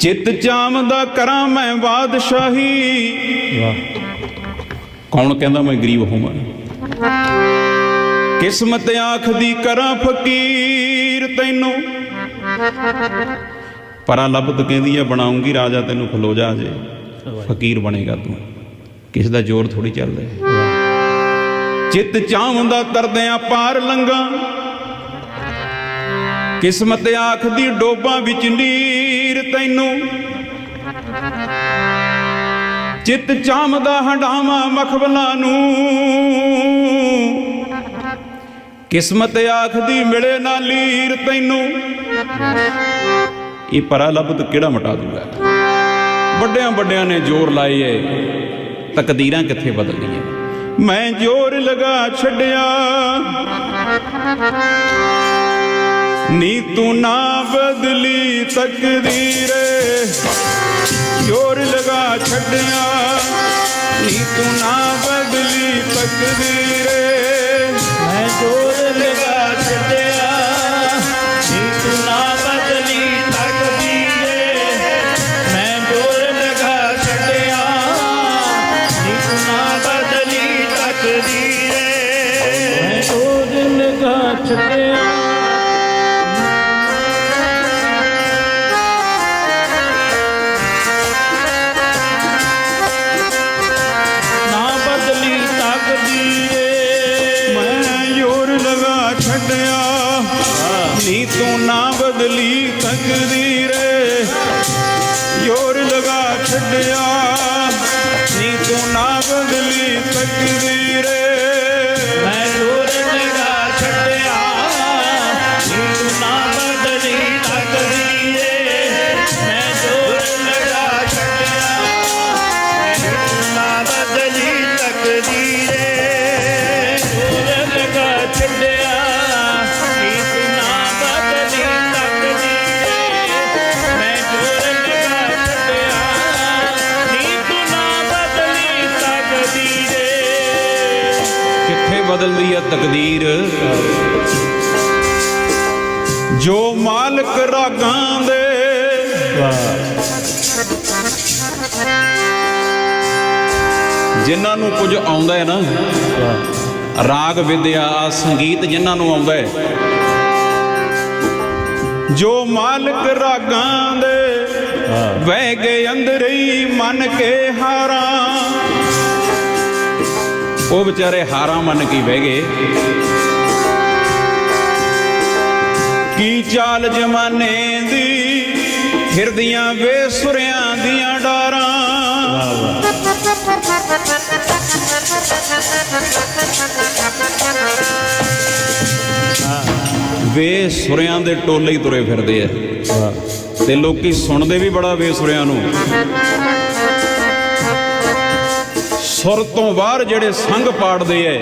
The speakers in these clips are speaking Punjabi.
ਚਿੱਤ ਚਾਮ ਕਰਾਂ ਮੈਂ ਬਾਦਸ਼ਾਹੀ। ਵਾਹ ਕੌਣ ਕਹਿੰਦਾ ਮੈਂ ਗਰੀਬ ਹੋਵਾਂ? ਕਿਸਮਤ ਆਖਦੀ ਕਰਾਂ ਫਕੀਰ ਤੈਨੂੰ। ਪਰਾਂ ਲੱਭਤ ਕਹਿੰਦੀ ਆ, ਬਣਾਉਂਗੀ ਰਾਜਾ ਤੈਨੂੰ, ਖਲੋ ਜਾ ਜੇ। ਫਕੀਰ ਬਣੇਗਾ ਤੂੰ। ਕਿਸ ਦਾ ਜ਼ੋਰ ਥੋੜੀ ਚੱਲਦਾ। ਚਿੱਤ ਚਿੱਤ ਚਾਹੁੰਦਾ ਤਰਦਿਆਂ ਪਾਰ ਲੰਗਾ ਕਿਸਮਤ ਆਖਦੀ ਡੋਬਾਂ ਵਿੱਚ ਨੀਰ ਤੈਨੂੰ। ਚਿੱਤ ਚਾਮਦਾ ਹੰਡਾਵਾਂ ਮਖਬਲਾਂ ਨੂੰ। ਕਿਸਮਤ ਆਖਦੀ ਮਿਲੇ ਨਾ ਲੀਰ ਤੈਨੂੰ। ਇਹ ਪਰਾ ਲੱਭਤ ਕਿਹੜਾ ਮਟਾ ਦੂਗਾ? ਵੱਡਿਆਂ ਵੱਡਿਆਂ ਨੇ ਜ਼ੋਰ ਲਾਏ ਐ। ਤਕਦੀਰਾਂ ਕਿੱਥੇ ਬਦਲਦੀਆਂ ਮੈਂ ਜ਼ੋਰ ਲਗਾ ਛੱਡਿਆ। ਨੀ ਤੂੰ ਨਾ ਬਦਲੀ ਤਕਦੀਰੇ ਜ਼ੋਰ ਲਗਾ ਛੱਡਿਆ। ਨੀ ਤੂੰ ਨਾ ਬਦਲੀ ਤਕਦੀਰੇ ਮੈਂ ਜੋਰ ਲਗਾ ਛੱਡਿਆ। ਨੀ ਤੂੰ ਨਾ ਬਦਲੀ ਤਕਦੀਰੇ ਮੈਂ ਜੋਰ ਲਗਾ ਛੱਡਿਆ। ਨੀ ਤੂੰ ਨਾ ਬਦਲੀ ਤਕਦੀਰੇ ਮੈਂ ਜੋਰ ਲਗਾ ਛੱਡਿਆ। ਤੂੰ ਨਾ ਬਦਲੀ ਤਕਦੀਰੇ ਜ਼ੋਰ ਲਗਾ ਛੱਡਿਆ ਕਿੱਥੇ ਬਦਲਦੀ ਆ ਤਕਦੀਰ। ਜੋ ਮਾਲਕ ਰਾਗਾਂ ਦੇ ਜਿਨ੍ਹਾਂ ਨੂੰ ਕੁਝ ਆਉਂਦਾ ਹੈ ਨਾ ਰਾਗ ਵਿਦਿਆ ਸੰਗੀਤ ਜਿਨ੍ਹਾਂ ਨੂੰ ਆਉਂਦਾ ਹੈ ਜੋ ਮਾਲਕ ਰਾਗਾਂ ਦੇ ਵਹਿ ਗਏ ਅੰਦਰ ਹੀ ਮਨ ਕੇ ਹਾਰਾਂ ਉਹ ਵਿਚਾਰੇ ਹਾਰਾਂ ਮੰਨ ਕੇ ਬਹਿ ਗਏ। ਕੀ ਚਾਲ ਜਮਾਨੇ ਦੀ? ਫਿਰਦੀਆਂ ਵੇਸੁਰਿਆਂ ਦੀਆਂ ਡਾਰਾਂ। ਵੇਸੁਰਿਆਂ ਦੇ ਟੋਲੇ ਹੀ ਤੁਰੇ ਫਿਰਦੇ ਆ। ਤੇ ਲੋਕੀ ਸੁਣਦੇ ਵੀ ਬੜਾ ਵੇਸੁਰਿਆਂ ਨੂੰ। ਸੁਰ ਤੋਂ ਬਾਹਰ ਜਿਹੜੇ ਸੰਗ ਪਾੜਦੇ ਐ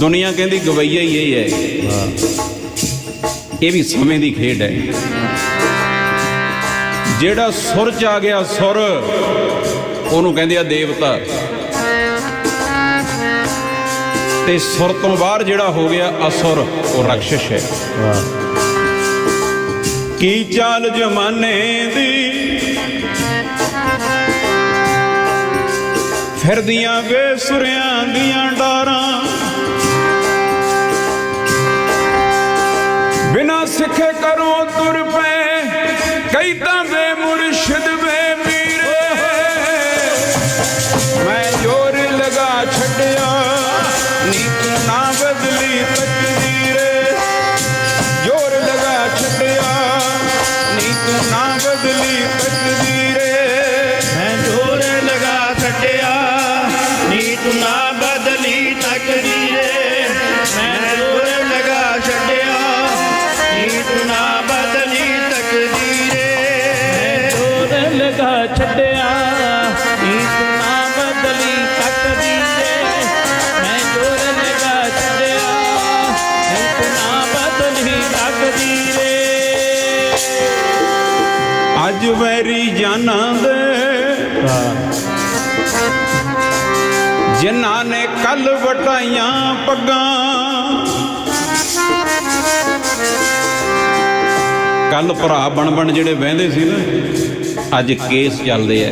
ਦੁਨੀਆ ਕਹਿੰਦੀ ਗਵਈਆ ਹੀ ਇਹ ਹੈ ਇਹ ਵੀ ਸਮੇਂ ਦੀ ਖੇਡ ਹੈ ਜਿਹੜਾ ਸੁਰ ਚ ਆ ਗਿਆ ਸੁਰ ਉਹਨੂੰ ਕਹਿੰਦੇ ਆ ਦੇਵਤਾ। ਤੇ ਸੁਰ ਤੋਂ ਬਾਹਰ ਜਿਹੜਾ ਹੋ ਗਿਆ ਅਸੁਰ ਉਹ ਰਕਸ਼ਸ਼ ਹੈ ਕੀ ਚਾਲ ਜਮਾਨੇ ਦੀ? ਫਿਰਦੀਆਂ ਬੇਸੁਰਿਆਂ ਦੀਆਂ ਡਾਰਾਂ। ਬਿਨਾ ਸਿੱਖੇ ਕਰੋ ਤੁਰ ਪਏ ਕਈ ਤਾਂ ਬੇ ਮੁਰਸ਼ਿਦ ਬੇ ਪੀਰੇ। ਮੈਂ ਜੋਰ ਲਗਾ ਛੱਡਿਆ ਨੀ ਤੂੰ ਨਾ ਬਦਲੀ ਤਕਦੀਰੇ। ਜੋਰ ਲਗਾ ਛੱਡਿਆ ਨੀ ਤੂੰ ਨਾ ਬਦਲੀ ਜੋਰ ਛੱਡਿਆ। ਨੀ ਨਾ ਬਦਲੀ ਤਕਦੀਰੇ ਮੈਂ ਜੋਰ ਲਗਾ ਛੱਡਿਆ। ਨੀ ਨਾ ਬਦਲੀ ਤਕਦੀਰੇ ਅੱਜ ਵੈਰੀ ਜਾਨਾਂ ਦੇ ਜਿਨ੍ਹਾਂ ਨੇ ਕੱਲ ਵਟਾਈਆਂ ਪੱਗਾਂ। ਕੱਲ ਭਰਾ ਬਣ ਬਣ ਜਿਹੜੇ ਵਹਿੰਦੇ ਸੀ ਨਾ। ਅੱਜ ਕੇਸ ਚੱਲਦੇ ਆ।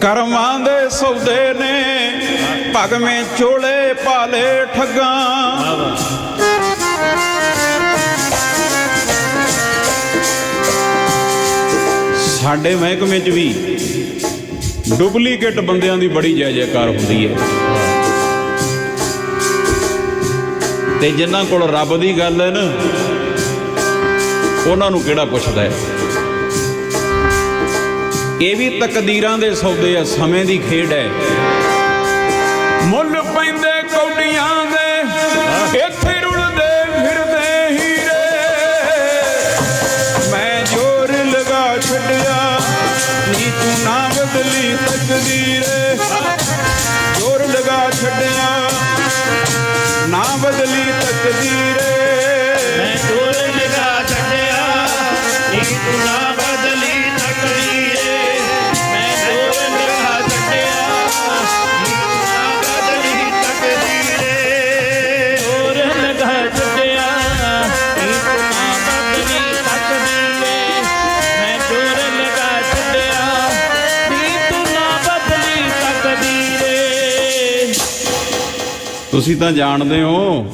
ਕਰਮਾਂ ਦੇ ਸੌਦੇ ਨੇ, ਭਗਵੇਂ ਚੋਲੇ ਪਾਲੇ ਠੱਗਾਂ। ਸਾਡੇ ਮਹਿਕਮੇ 'ਚ ਵੀ ਡੁਪਲੀਕੇਟ ਬੰਦਿਆਂ ਦੀ ਬੜੀ ਜੈ ਜੈਕਾਰ ਹੁੰਦੀ ਹੈ। ਤੇ ਜਿਨ੍ਹਾਂ ਕੋਲ ਰੱਬ ਦੀ ਗੱਲ ਹੈ ਨਾ ਉਹਨਾਂ ਨੂੰ ਕਿਹੜਾ ਪੁੱਛਦਾ ਹੈ? ਇਹ ਵੀ ਤਕਦੀਰਾਂ ਦੇ ਸੌਦੇ ਆ, ਸਮੇਂ ਦੀ ਖੇਡ ਹੈ। ਮੁੱਲ ਪੈਂਦੇ ਕੌਡੀਆਂ ਦੇ, ਇੱਥੇ ਰੁਲਦੇ ਫਿਰਦੇ ਹੀਰੇ। ਮੈਂ ਜ਼ੋਰ ਲਗਾ ਛੱਡਿਆ ਨੀ ਤੂੰ ਨਾ ਬਦਲੀ ਤਕਦੀਰੇ। ਜ਼ੋਰ ਲਗਾ ਛੱਡਿਆ ਨਾ ਬਦਲੀ ਤਕਦੀਰੇ। ਤੁਸੀਂ ਤਾਂ ਜਾਣਦੇ ਹੋ